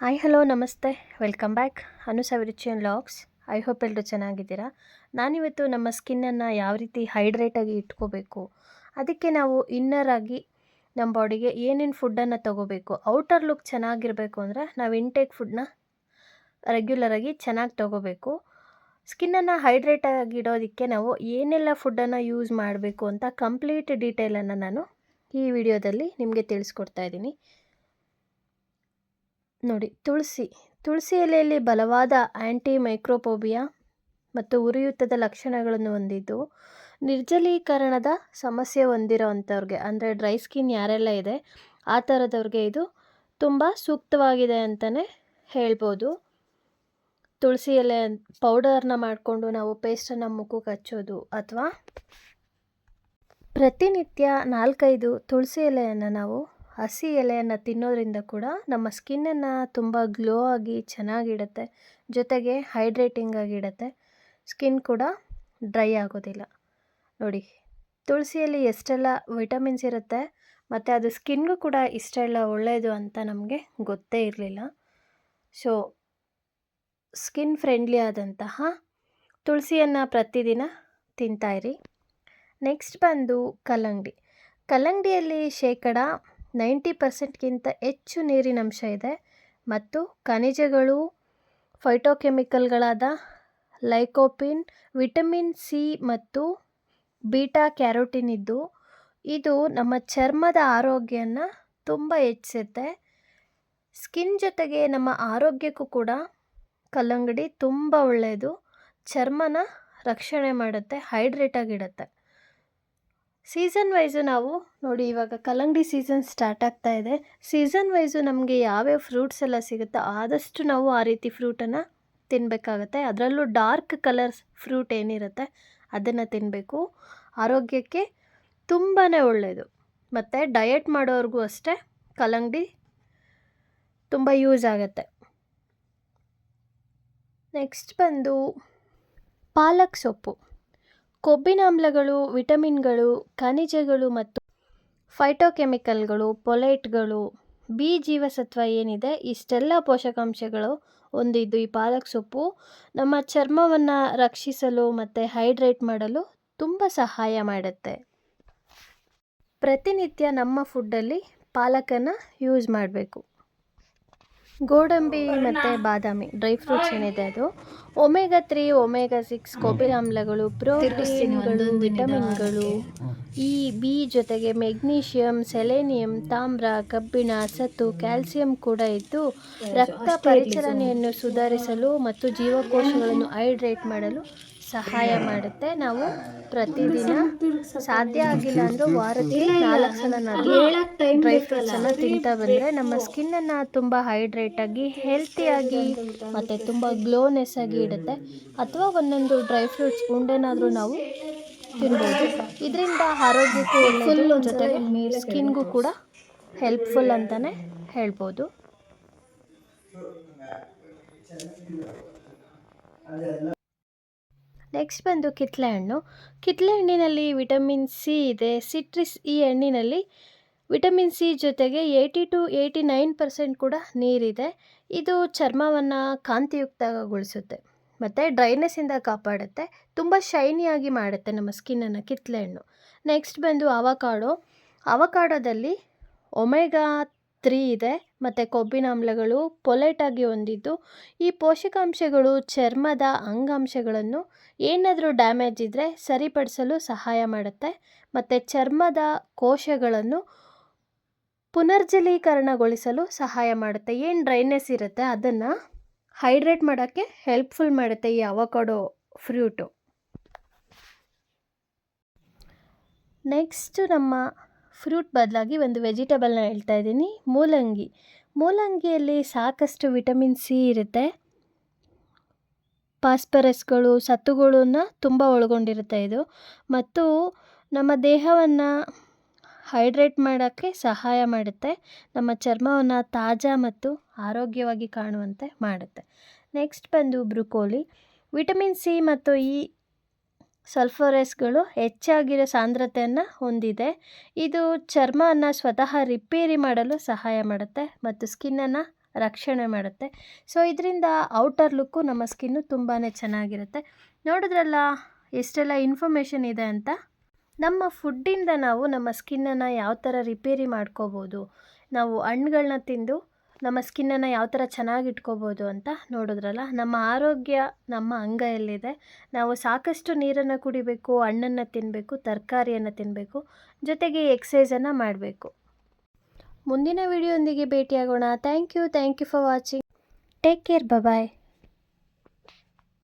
Hi hello ನಮಸ್ತೆ. Welcome back Anu ಲಾಕ್ಸ್ I hope ಎಲ್ಲರೂ ಚೆನ್ನಾಗಿದ್ದೀರಾ? ನಾನಿವತ್ತು ನಮ್ಮ ಸ್ಕಿನ್ನನ್ನು ಯಾವ ರೀತಿ ಹೈಡ್ರೇಟಾಗಿ ಇಟ್ಕೋಬೇಕು? ಅದಕ್ಕೆ ನಾವು ಇನ್ನರ್ ಆಗಿ ನಮ್ಮ ಬಾಡಿಗೆ ಏನೇನು ಫುಡ್ಡನ್ನು ತೊಗೋಬೇಕು? ಔಟರ್ ಲುಕ್ ಚೆನ್ನಾಗಿರಬೇಕು ಅಂದರೆ ನಾವು ಇಂಟೇಕ್ ಫುಡ್ನ ರೆಗ್ಯುಲರಾಗಿ ಚೆನ್ನಾಗಿ ತೊಗೋಬೇಕು. ಸ್ಕಿನ್ನನ್ನು ಹೈಡ್ರೇಟಾಗಿ ಇಡೋದಕ್ಕೆ ನಾವು ಏನೆಲ್ಲ ಫುಡ್ಡನ್ನು ಯೂಸ್ ಮಾಡಬೇಕು ಅಂತ ಕಂಪ್ಲೀಟ್ ಡೀಟೇಲನ್ನು ನಾನು ಈ ವಿಡಿಯೋದಲ್ಲಿ ನಿಮಗೆ ತಿಳಿಸ್ಕೊಡ್ತಾ ಇದ್ದೀನಿ. ನೋಡಿ, ತುಳಸಿ. ತುಳಸಿ ಎಲೆಯಲ್ಲಿ ಬಲವಾದ ಆ್ಯಂಟಿ ಮೈಕ್ರೋಪೋಬಿಯಾ ಮತ್ತು ಉರಿಯೂತದ ಲಕ್ಷಣಗಳನ್ನು ಹೊಂದಿದ್ದು, ನಿರ್ಜಲೀಕರಣದ ಸಮಸ್ಯೆ ಹೊಂದಿರೋ ಅಂಥವ್ರಿಗೆ ಅಂದರೆ ಡ್ರೈ ಸ್ಕಿನ್ ಯಾರೆಲ್ಲ ಇದೆ, ಆ ಥರದವ್ರಿಗೆ ಇದು ತುಂಬ ಸೂಕ್ತವಾಗಿದೆ ಅಂತಲೇ ಹೇಳ್ಬೋದು. ತುಳಸಿ ಎಲೆ ಪೌಡರ್ನ ಮಾಡಿಕೊಂಡು ನಾವು ಪೇಸ್ಟನ್ನು ಮುಖಕ್ಕೆ ಹಚ್ಚೋದು ಅಥವಾ ಪ್ರತಿನಿತ್ಯ ನಾಲ್ಕೈದು ತುಳಸಿ ಎಲೆಯನ್ನು ನಾವು ಹಸಿ ಎಲೆಯನ್ನು ತಿನ್ನೋದ್ರಿಂದ ಕೂಡ ನಮ್ಮ ಸ್ಕಿನ್ನನ್ನು ತುಂಬ ಗ್ಲೋ ಆಗಿ ಚೆನ್ನಾಗಿಡತ್ತೆ. ಜೊತೆಗೆ ಹೈಡ್ರೇಟಿಂಗ್ ಆಗಿಡತ್ತೆ. ಸ್ಕಿನ್ ಕೂಡ ಡ್ರೈ ಆಗೋದಿಲ್ಲ. ನೋಡಿ, ತುಳಸಿಯಲ್ಲಿ ಎಷ್ಟೆಲ್ಲ ವಿಟಮಿನ್ಸ್ ಇರುತ್ತೆ ಮತ್ತು ಅದು ಸ್ಕಿನ್ಗೂ ಕೂಡ ಇಷ್ಟೆಲ್ಲ ಒಳ್ಳೆಯದು ಅಂತ ನಮಗೆ ಗೊತ್ತೇ ಇರಲಿಲ್ಲ. ಸೊ ಸ್ಕಿನ್ ಫ್ರೆಂಡ್ಲಿ ಆದಂತಹ ತುಳಸಿಯನ್ನು ಪ್ರತಿದಿನ ತಿಂತಾಯಿರಿ ನೆಕ್ಸ್ಟ್ ಬಂದು ಕಲ್ಲಂಗಡಿ. ಕಲ್ಲಂಗಡಿಯಲ್ಲಿ ಶೇಕಡ ನೈಂಟಿ ಪರ್ಸೆಂಟ್ಗಿಂತ ಹೆಚ್ಚು ನೀರಿನಂಶ ಇದೆ. ಮತ್ತು ಖನಿಜಗಳು ಫೈಟೋಕೆಮಿಕಲ್ಗಳಾದ ಲೈಕೋಪಿನ್, ವಿಟಮಿನ್ ಸಿ ಮತ್ತು ಬೀಟಾ ಕ್ಯಾರೋಟಿನ್ ಇದ್ದು, ಇದು ನಮ್ಮ ಚರ್ಮದ ಆರೋಗ್ಯನ ತುಂಬ ಹೆಚ್ಚಿಸುತ್ತೆ. ಸ್ಕಿನ್ ಜೊತೆಗೆ ನಮ್ಮ ಆರೋಗ್ಯಕ್ಕೂ ಕೂಡ ಕಲ್ಲಂಗಡಿ ತುಂಬ ಒಳ್ಳೆಯದು. ಚರ್ಮನ ರಕ್ಷಣೆ ಮಾಡುತ್ತೆ ಹೈಡ್ರೇಟಾಗಿಡುತ್ತೆ ಸೀಸನ್ ವೈಸು ನಾವು ನೋಡಿ ಇವಾಗ ಕಲ್ಲಂಗಡಿ ಸೀಸನ್ ಸ್ಟಾರ್ಟ್ ಆಗ್ತಾ ಇದೆ. ಸೀಸನ್ ವೈಸು ನಮಗೆ ಯಾವ್ಯಾವ ಫ್ರೂಟ್ಸ್ ಎಲ್ಲ ಸಿಗುತ್ತೋ ಆದಷ್ಟು ನಾವು ಆ ರೀತಿ ಫ್ರೂಟನ್ನು ತಿನ್ನಬೇಕಾಗತ್ತೆ ಅದರಲ್ಲೂ ಡಾರ್ಕ್ ಕಲರ್ಸ್ ಫ್ರೂಟ್ ಏನಿರುತ್ತೆ ಅದನ್ನು ತಿನ್ನಬೇಕು ಆರೋಗ್ಯಕ್ಕೆ ತುಂಬಾ ಒಳ್ಳೆಯದು ಮತ್ತು ಡಯಟ್ ಮಾಡೋರಿಗೂ ಅಷ್ಟೇ ಕಲ್ಲಂಗಡಿ ತುಂಬ ಯೂಸ್ ಆಗುತ್ತೆ. ನೆಕ್ಸ್ಟ್ ಬಂದು ಪಾಲಕ್ ಸೊಪ್ಪು. ಕೊಬ್ಬಿನಾಮ್ಲಗಳು ವಿಟಮಿನ್ಗಳು, ಖನಿಜಗಳು ಮತ್ತು ಫೈಟೋಕೆಮಿಕಲ್ಗಳು ಪೊಲೈಟ್ಗಳು ಬಿ ಜೀವಸತ್ವ ಏನಿದೆ ಇಷ್ಟೆಲ್ಲ ಪೋಷಕಾಂಶಗಳು ಹೊಂದಿದ್ದು ಈ ಪಾಲಕ್ ಸೊಪ್ಪು. ನಮ್ಮ ಚರ್ಮವನ್ನು ರಕ್ಷಿಸಲು ಮತ್ತು ಹೈಡ್ರೇಟ್ ಮಾಡಲು ತುಂಬ ಸಹಾಯ ಮಾಡುತ್ತೆ. ಪ್ರತಿನಿತ್ಯ ನಮ್ಮ ಫುಡ್ಡಲ್ಲಿ ಪಾಲಕನ್ನು ಯೂಸ್ ಮಾಡಬೇಕು. ಗೋಡಂಬಿ ಮತ್ತು ಬಾದಾಮಿ ಡ್ರೈ ಫ್ರೂಟ್ಸ್ ಏನಿದೆ ಅದು. ಒಮೆಗಾ ತ್ರೀ ಒಮೆಗಾ ಸಿಕ್ಸ್ ಕೊಬ್ಬಿನ ಆಮ್ಲಗಳು ಪ್ರೋಟೀನ್ಗಳು ವಿಟಮಿನ್ಗಳು. ಈ ಬಿ ಜೊತೆಗೆ ಮೆಗ್ನೀಷಿಯಂ ಸೆಲೆನಿಯಂ ತಾಮ್ರ ಕಬ್ಬಿಣ ಸತ್ತು ಕ್ಯಾಲ್ಸಿಯಂ ಕೂಡ ಇದ್ದು ರಕ್ತ ಪರಿಚಲನೆಯನ್ನು ಸುಧಾರಿಸಲು ಮತ್ತು ಜೀವಕೋಶಗಳನ್ನು ಹೈಡ್ರೇಟ್ ಮಾಡಲು ಸಹಾಯ ಮಾಡುತ್ತೆ. ನಾವು ಪ್ರತಿದಿನ ಸಾಧ್ಯ ಆಗಿಲ್ಲ ಅಂದ್ರೆ ವಾರದಲ್ಲಿ ನಾಲ್ಕು ಸಲ ನಾವು ಡ್ರೈ ಫ್ರೂಟ್ಸನ್ನು ತಿಂತಾ ಬಂದರೆ ನಮ್ಮ ಸ್ಕಿನ್ನನ್ನು ತುಂಬ ಹೈಡ್ರೇಟಾಗಿ ಹೆಲ್ತಿಯಾಗಿ ಮತ್ತು ತುಂಬ ಗ್ಲೋನೆಸ್ ಆಗಿ ಇಡುತ್ತೆ. ಅಥವಾ ಒಂದೊಂದು ಡ್ರೈ ಫ್ರೂಟ್ಸ್ ಉಂಡೆನಾದರೂ ನಾವು ತಿನ್ಬೋದು. ಇದರಿಂದ ಆರೋಗ್ಯಕ್ಕೂ ಒಳ್ಳೆಯದು ಜೊತೆಗೆ ಸ್ಕಿನ್ಗೂ ಕೂಡ ಹೆಲ್ಪ್ಫುಲ್ ಅಂತಲೇ ಹೇಳ್ಬೋದು. ನೆಕ್ಸ್ಟ್ ಬಂದು ಕಿತ್ತಳೆ ಹಣ್ಣು ಕಿತ್ತಳೆ ಹಣ್ಣಿನಲ್ಲಿ ವಿಟಮಿನ್ ಸಿ ಇದೆ. ಸಿಟ್ರಿಸ್ ಈ ಹಣ್ಣಿನಲ್ಲಿ ವಿಟಮಿನ್ ಸಿ ಜೊತೆಗೆ eighty two eighty nine percent ಕೂಡ ನೀರಿದೆ. ಇದು ಚರ್ಮವನ್ನು ಕಾಂತಿಯುಕ್ತಗೊಳಿಸುತ್ತೆ. ಮತ್ತು ಡ್ರೈನೆಸ್ಸಿಂದ ಕಾಪಾಡುತ್ತೆ. ತುಂಬ ಶೈನಿಯಾಗಿ ಮಾಡುತ್ತೆ ನಮ್ಮ ಸ್ಕಿನ್ನನ್ನು ಕಿತ್ಲೆ ಹಣ್ಣು ನೆಕ್ಸ್ಟ್ ಬಂದು ಅವಕಾಡೋ. ಅವಕಾಡೋದಲ್ಲಿ ಒಮೆಗಾ ತ್ರೀ ಇದೆ. ಮತ್ತು ಕೊಬ್ಬಿನಾಮ್ಲಗಳು ಪೊಲೈಟಾಗಿ ಹೊಂದಿದ್ದು, ಈ ಪೋಷಕಾಂಶಗಳು ಚರ್ಮದ ಅಂಗಾಂಶಗಳನ್ನು ಏನಾದರೂ ಡ್ಯಾಮೇಜ್ ಇದ್ದರೆ ಸರಿಪಡಿಸಲು ಸಹಾಯ ಮಾಡುತ್ತೆ. ಮತ್ತು ಚರ್ಮದ ಕೋಶಗಳನ್ನು ಪುನರ್ಜಲೀಕರಣಗೊಳಿಸಲು ಸಹಾಯ ಮಾಡುತ್ತೆ. ಏನು ಡ್ರೈನೆಸ್ ಇರುತ್ತೆ ಅದನ್ನು ಹೈಡ್ರೇಟ್ ಮಾಡೋಕ್ಕೆ ಹೆಲ್ಪ್ಫುಲ್ ಮಾಡುತ್ತೆ ಈ ಅವಕಾಡೋ ಫ್ರೂಟು. ನೆಕ್ಸ್ಟ್ ನಮ್ಮ ಫ್ರೂಟ್ ಬದಲಾಗಿ ಒಂದು ವೆಜಿಟೇಬಲ್ನ ಹೇಳ್ತಾ ಇದ್ದೀನಿ, ಮೂಲಂಗಿ. ಮೂಲಂಗಿಯಲ್ಲಿ ಸಾಕಷ್ಟು ವಿಟಮಿನ್ ಸಿ ಇರುತ್ತೆ. ಪಾಸ್ಪರಸ್ಗಳು ಸತ್ತುಗಳನ್ನ ತುಂಬ ಒಳಗೊಂಡಿರುತ್ತೆ ಇದು. ಮತ್ತು ನಮ್ಮ ದೇಹವನ್ನು ಹೈಡ್ರೇಟ್ ಮಾಡೋಕ್ಕೆ ಸಹಾಯ ಮಾಡುತ್ತೆ. ನಮ್ಮ ಚರ್ಮವನ್ನು ತಾಜಾ ಮತ್ತು ಆರೋಗ್ಯವಾಗಿ ಕಾಣುವಂತೆ ಮಾಡುತ್ತೆ. ನೆಕ್ಸ್ಟ್ ಬಂದು ಬ್ರುಕೋಲಿ. ವಿಟಮಿನ್ ಸಿ ಮತ್ತು ಈ ಸಲ್ಫರಸ್ಗಳು ಹೆಚ್ಚಾಗಿರೋ ಸಾಂದ್ರತೆಯನ್ನು ಹೊಂದಿದೆ. ಇದು ಚರ್ಮವನ್ನು ಸ್ವತಃ ರಿಪೇರಿ ಮಾಡಲು ಸಹಾಯ ಮಾಡುತ್ತೆ ಮತ್ತು ಸ್ಕಿನ್ನನ್ನು ರಕ್ಷಣೆ ಮಾಡುತ್ತೆ. ಸೊ, ಇದರಿಂದ ಔಟರ್ ಲುಕ್ಕು ನಮ್ಮ ಸ್ಕಿನ್ನು ತುಂಬಾ ಚೆನ್ನಾಗಿರುತ್ತೆ. ನೋಡಿದ್ರಲ್ಲ, ಎಷ್ಟೆಲ್ಲ ಇನ್ಫಾರ್ಮೇಷನ್ ಇದೆ ಅಂತ? ನಮ್ಮ ಫುಡ್ಡಿಂದ ನಾವು ನಮ್ಮ ಸ್ಕಿನ್ನನ್ನು ಯಾವ ಥರ ರಿಪೇರಿ ಮಾಡ್ಕೋಬೋದು? ನಾವು ಹಣ್ಗಳನ್ನ ತಿಂದು ನಮ್ಮ ಸ್ಕಿನ್ನನ್ನು ಯಾವ ಥರ ಚೆನ್ನಾಗಿ ಇಟ್ಕೋಬೋದು ಅಂತ ನೋಡಿದ್ರಲ್ಲ, ನಮ್ಮ ಆರೋಗ್ಯ ನಮ್ಮ ಅಂಗೈಯಲ್ಲಿದೆ ನಾವು ಸಾಕಷ್ಟು ನೀರನ್ನು ಕುಡಿಬೇಕು, ಹಣ್ಣನ್ನು ತಿನ್ನಬೇಕು ತರಕಾರಿಯನ್ನು ತಿನ್ನಬೇಕು ಜೊತೆಗೆ ಎಕ್ಸಸೈಸನ್ನು ಮಾಡಬೇಕು. ಮುಂದಿನ ವಿಡಿಯೋಂದಿಗೆ ಭೇಟಿಯಾಗೋಣ. Thank you thank you for watching. Take care bye